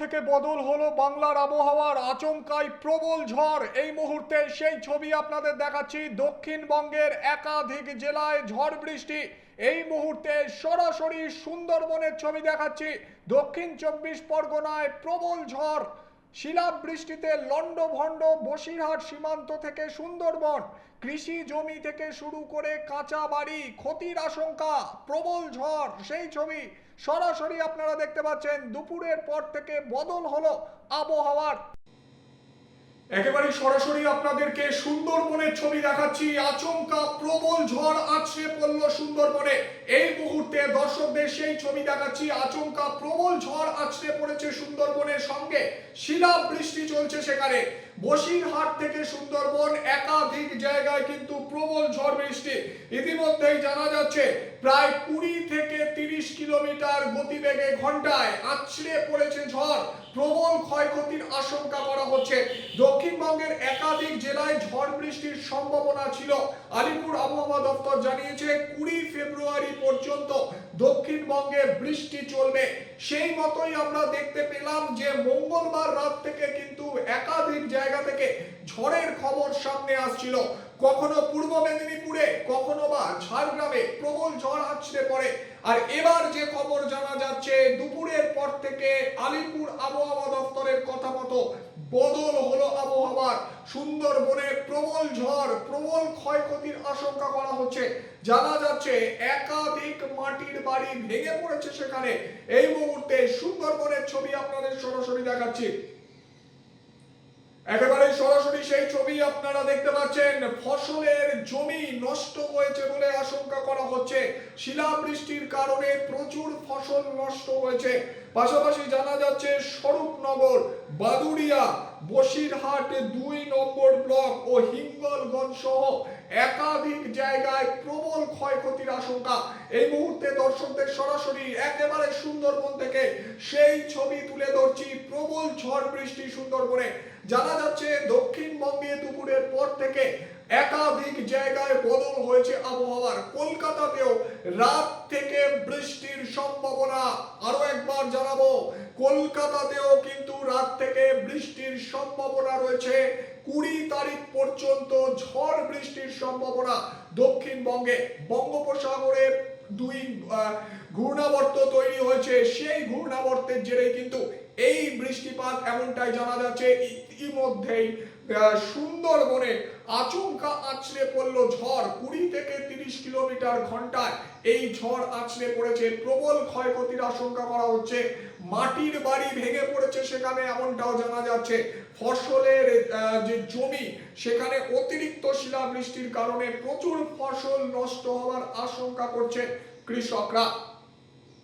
থেকে বদল হলো বাংলার আবহাওয়ার আচমকাই প্রবল ঝড়। এই মুহূর্তে সেই ছবি আপনাদের দেখাচ্ছি দক্ষিণবঙ্গের একাধিক জেলায় ঝড় বৃষ্টি। এই মুহূর্তে সরাসরি সুন্দরবনের ছবি দেখাচ্ছি। দক্ষিণ চব্বিশ পরগনায় প্রবল ঝড়। শিলাবৃষ্টিতে লন্ডভন্ড বসিরহাট সীমান্ত থেকে সুন্দরবন। কৃষি জমি থেকে শুরু করে কাঁচা বাড়ি, ক্ষতির আশঙ্কা, প্রবল ঝড়, সেই ছবি সরাসরি আপনারা দেখতে পাচ্ছেন। দুপুরের পর থেকে বদল হলো আবহাওয়ার একেবারে সরাসরি আপনাদেরকে সুন্দরবনের ছবি দেখাচ্ছি। আচমকা প্রবল ঝড় আছড়ে পড়ল সুন্দরবনে। এই মুহূর্তে দর্শকদের সেই ছবি দেখাচ্ছি। আচমকা প্রবল ঝড় আছড়ে পড়েছে সুন্দরবনের সঙ্গে। শিলা বৃষ্টি চলছে সেখানে। বসিরহাট থেকে সুন্দরবন একাধিক জায়গায় কিন্তু প্রবল ঝড় বৃষ্টি। ইতিমধ্যেই জানা যাচ্ছে, প্রায় কুড়ি থেকে তিরিশ কিলোমিটার গতিবেগে ঘন্টায় আছড়ে পড়েছে ঝড়। প্রবল ক্ষয়ক্ষতির আশঙ্কা করা হচ্ছে। দক্ষিণবঙ্গের একাধিক জেলায় ঝড় বৃষ্টির সম্ভাবনা ছিল। আলিপুর আবহাওয়া দপ্তর জানিয়েছে, কুড়ি ফেব্রুয়ারি পর্যন্ত দক্ষিণবঙ্গে বৃষ্টি চলবে। সেই মতোই আমরা দেখতে পেলাম যে, মঙ্গলবার রাত থেকে কিন্তু একাধিক জায়গা থেকে ঝড়ের খবর সামনে আসছিল। কখনো পূর্ব মেদিনীপুরে, কখনো বা ঝাড়গ্রামে প্রবল ঝড় আছড়ে পড়ে। আর এবার যে খবর জানা যাচ্ছে, দুপুরের পর থেকে আলিপুর আবহাওয়া দপ্তরের কথা মতো বদল হলো আবহাওয়ার সুন্দরবনে প্রবল ঝড়, প্রবল ক্ষয়ক্ষতির আশঙ্কা করা হচ্ছে। জানা যাচ্ছে একাধিক মাটির বাড়ি ভেঙে পড়েছে সেখানে। এই মুহূর্তে সুন্দরবনের ছবি আপনাদের সরাসরি দেখাচ্ছি। একেবারে সরাসরি সেই ছবি আপনারা দেখতে পাচ্ছেন। ফসলের জমি নষ্ট হয়েছে বলে আশঙ্কা করা হচ্ছে। শিলাবৃষ্টির কারণে প্রচুর ফসল নষ্ট হয়েছে। পাশাপাশি জানা যাচ্ছে স্বরূপনগর, বাদুড়িয়া, বসিরহাট দুই নম্বর ও হিঙ্গলগঞ্জ সহ একাধিক জায়গায় প্রবল ক্ষয়ক্ষতির আশঙ্কা। এই মুহূর্তে দর্শকদের সরাসরি একেবারে সুন্দরবন থেকে সেই ছবি তুলে ধরছি। প্রবল ঝড় বৃষ্টি সুন্দরবনে। জানা যাচ্ছে দক্ষিণবঙ্গে দুপুরের পর থেকে একাধিক জায়গায় বদল হয়েছে আবহাওয়ার। কলকাতাতেও রাত থেকে বৃষ্টির সম্ভাবনা আরও একবার জানাব। কলকাতাতেও কিন্তু রাত থেকে বৃষ্টির সম্ভাবনা রয়েছে। কুড়ি তারিখ পর্যন্ত ঝড় বৃষ্টির সম্ভাবনা দক্ষিণবঙ্গে, বঙ্গোপসাগরে দুই ঘূর্ণাবর্ত তৈরি হয়েছে। সেই ঘূর্ণাবর্তের জেরে কিন্তু এই বৃষ্টিপাত এমনটাই জানা যাচ্ছে। ইতিমধ্যেই সুন্দরবনে আচমকা আছড়ে পড়ল ঝড়। কুড়ি থেকে তিরিশ কিলোমিটার ঘন্টায় এই ঝড় আছড়ে পড়েছে। প্রবল ক্ষয়ক্ষতির আশঙ্কা করা হচ্ছে। মাটির বাড়ি ভেঙে সেখানে এমনটাও জানা যাচ্ছে, ফসলের যে জমি, সেখানে অতিরিক্ত শিলাবৃষ্টির কারণে প্রচুর ফসল নষ্ট হওয়ার আশঙ্কা করছে কৃষকরা।